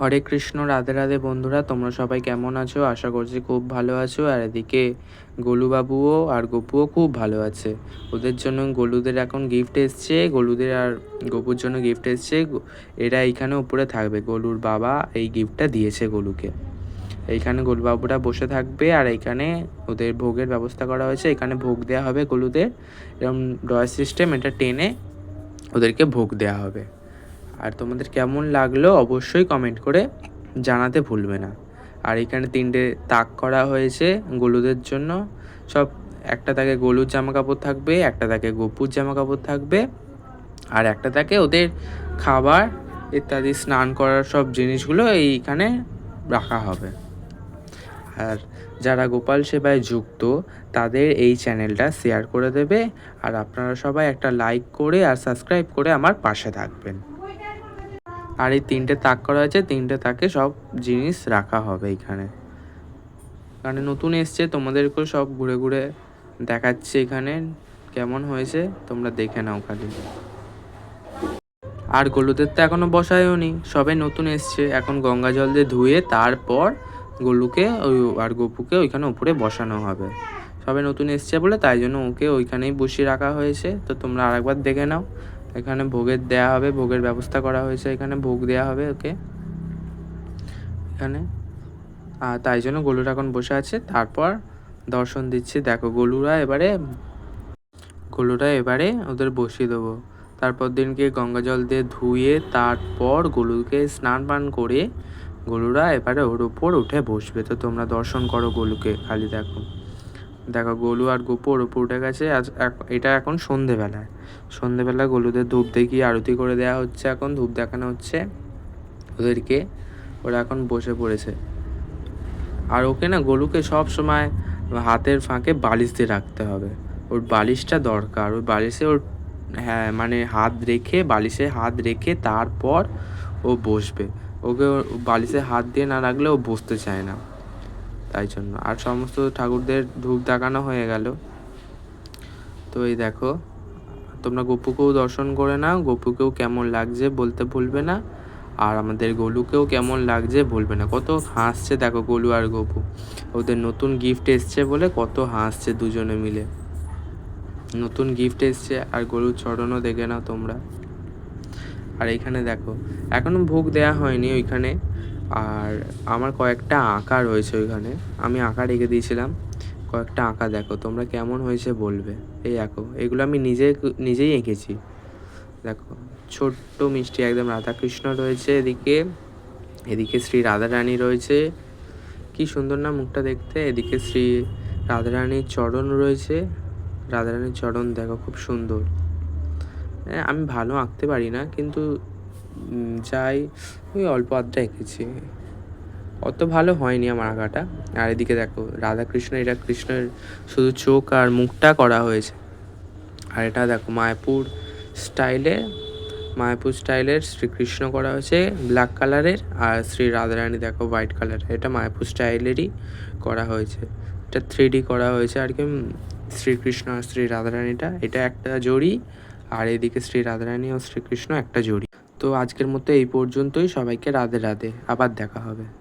হরে কৃষ্ণ, রাধে রাধে বন্ধুরা, তোমরা সবাই কেমন আছো? আশা করছি খুব ভালো আছো। আর এদিকে গোলুবাবুও আর গপুও খুব ভালো আছে। ওদের জন্য গোলুদের এখন গিফট এসছে। গোলুদের আর গপুর জন্য গিফট এসছে। এরা এইখানে উপরে থাকবে। গোলুর বাবা এই গিফটটা দিয়েছে গোলুকে। এইখানে গোলুবাবুরা বসে থাকবে আর এইখানে ওদের ভোগের ব্যবস্থা করা হয়েছে। এখানে ভোগ দেওয়া হবে গোলুদের। এরকম ড্রয়ার সিস্টেম এটা টেনে ওদেরকে ভোগ দেওয়া হবে। আর তোমাদের কেমন লাগল অবশ্যই কমেন্ট করে জানাতে ভুলবে না। আর এখানে তিনটে তাক করা হয়েছে গলুদের জন্য। সব একটা তাকে গলুর জামা কাপড় থাকবে, একটা তাকে গপুর জামা কাপড় থাকবে, আর একটা তাকে ওদের খাবার, ইত্যাদি স্নান করার সব জিনিসগুলো এইখানে রাখা হবে। আর যারা গোপাল সেবায় যুক্ত, তাদের এই চ্যানেলটা শেয়ার করে দেবে। আর আপনারা সবাই একটা লাইক করে আর সাবস্ক্রাইব করে আমার পাশে থাকবেন। আর এই তিনটে তাক করা হয়েছে, তিনটে তাকে সব জিনিস রাখা হবে এখানে। কারণ নতুন এসছে, তোমাদেরকেও সব ঘুরে ঘুরে দেখাচ্ছে এখানে কেমন হয়েছে, তোমরা দেখে নাও খালি। আর গলুদের তো এখনও বসায়ও নি, সবে নতুন এসছে। এখন গঙ্গা জল দিয়ে ধুয়ে তারপর গলুকে ওই আর গপুকে ওইখানে উপরে বসানো হবে। সবে নতুন এসছে বলে তাই জন্য ওকে ওইখানেই বসিয়ে রাখা হয়েছে। তো তোমরা আরেকবার দেখে নাও এখানে ভোগের দেয়া হবে, ভোগের ব্যবস্থা করা হয়েছে, এখানে ভোগ দেয়া হবে ওকে। এখানে। আর তাই জন্য গলুরা এখন বসে আছে, তারপর দর্শন দিচ্ছি। দেখো, গলুরা এবারে গলুরা এবারে ওদের বসিয়ে দেবো। তারপর দিনকে গঙ্গা জল দিয়ে ধুয়ে, তারপর গলুকে স্নান পান করে গলুরা এবারে ওর উপর উঠে বসবে। তো তোমরা দর্শন করো গলুকে, খালি দেখো। দেখো গোলু আর গোপু ওর উপর উঠে গেছে। এটা এখন সন্ধেবেলায়। সন্ধেবেলা গলুদের ধূপ দেখিয়ে আরতি করে দেওয়া হচ্ছে এখন, ধূপ দেখানো হচ্ছে ওদেরকে। ওরা এখন বসে পড়েছে। আর ওকে না গলুকে সব সময় হাতের ফাঁকে বালিশ দিয়ে রাখতে হবে। ওর বালিশটা দরকার। ওই বালিশে ওর হ্যাঁ মানে হাত রেখে, বালিশে হাত রেখে তারপর ও বসবে। ওকে বালিশে হাত দিয়ে না রাখলে ও বসতে চায় না। তাই জন্য। আর সমস্ত ঠাকুরদের ধূপ দেখানো হয়ে গেল। তো এই দেখো, তোমরা গপুকেও দর্শন করে নাও, গপুকেও কেমন লাগছে বলতে ভুলবে না। আর আমাদের গোলুকেও কেমন লাগছে বলবে না। কত হাসছে দেখো গোলু আর গপু। ওদের নতুন গিফট এসছে বলে কত হাসছে দুজনে মিলে। নতুন গিফট এসছে আর গরুর চরণও দেখে নাও তোমরা। আর এইখানে দেখো, এখনও ভোগ দেয়া হয়নি ওইখানে। আর আমার কয়েকটা আঁকা রয়েছে ওইখানে। আমি আঁকা রেখে দিয়েছিলাম। কয়েকটা আঁকা দেখো তোমরা কেমন হয়েছে বলবে। এই দেখো এগুলো আমি নিজে নিজেই এঁকেছি। দেখো ছোট্ট মিষ্টি একদম রাধাকৃষ্ণ রয়েছে এদিকে। এদিকে শ্রী রাধারানী রয়েছে। কি সুন্দর না মুখটা দেখতে। এদিকে শ্রী রাধারানীর চরণ রয়েছে। রাধারানীর চরণ দেখো খুব সুন্দর। হ্যাঁ, আমি ভালো আঁকতে পারি না কিন্তু যাই ওই অল্প আধটা এঁকেছি। অত ভালো হয়নি আমার আঁকাটা। আর এদিকে দেখো, রাধাকৃষ্ণ এটা কৃষ্ণের শুধু চোখ আর মুখটা করা হয়েছে। আর এটা দেখো, মায়াপুর স্টাইলে, মায়াপুর স্টাইলের শ্রীকৃষ্ণ করা হয়েছে ব্ল্যাক কালারের। আর শ্রী রাধারানী দেখো, হোয়াইট কালার এটা মায়াপুর স্টাইলেরই করা হয়েছে। এটা থ্রি ডি করা হয়েছে আর কি শ্রীকৃষ্ণ আর শ্রী রাধারানীটা। এটা একটা জড়ি, আর এদিকে শ্রী রাধারানী ও শ্রীকৃষ্ণ একটা জড়ি। তো আজকের মতো এই পর্যন্তই। সবাইকে রাধে রাধে। আবার দেখা হবে।